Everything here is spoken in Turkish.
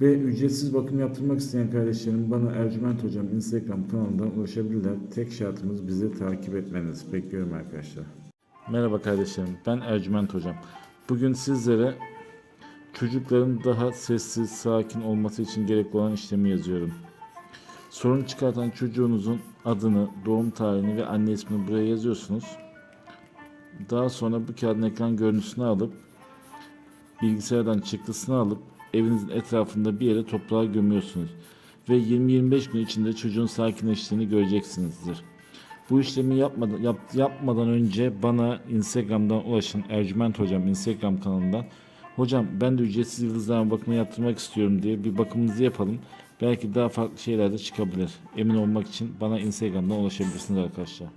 Ve ücretsiz bakım yaptırmak isteyen kardeşlerim bana Ercüment Hocam Instagram kanalından ulaşabilirler. Tek şartımız bizi takip etmeniz. Bekliyorum arkadaşlar. Merhaba kardeşlerim. Ben Ercüment Hocam. Bugün sizlere çocukların daha sessiz, sakin olması için gerekli olan işlemi yazıyorum. Sorun çıkartan çocuğunuzun adını, doğum tarihini ve anne ismini buraya yazıyorsunuz. Daha sonra bu kağıdın ekran görüntüsünü alıp bilgisayardan çıktısını alıp evinizin etrafında bir yere toprağa gömüyorsunuz. Ve 20-25 gün içinde çocuğun sakinleştiğini göreceksinizdir. Bu işlemi yapmadan, yap- yapmadan önce bana Instagram'dan ulaşın. Ercüment Hocam Instagram kanalından. Hocam ben de ücretsiz yıldızlarma bakımı yaptırmak istiyorum diye bir bakımınızı yapalım. Belki daha farklı şeyler de çıkabilir. Emin olmak için bana Instagram'dan ulaşabilirsiniz arkadaşlar.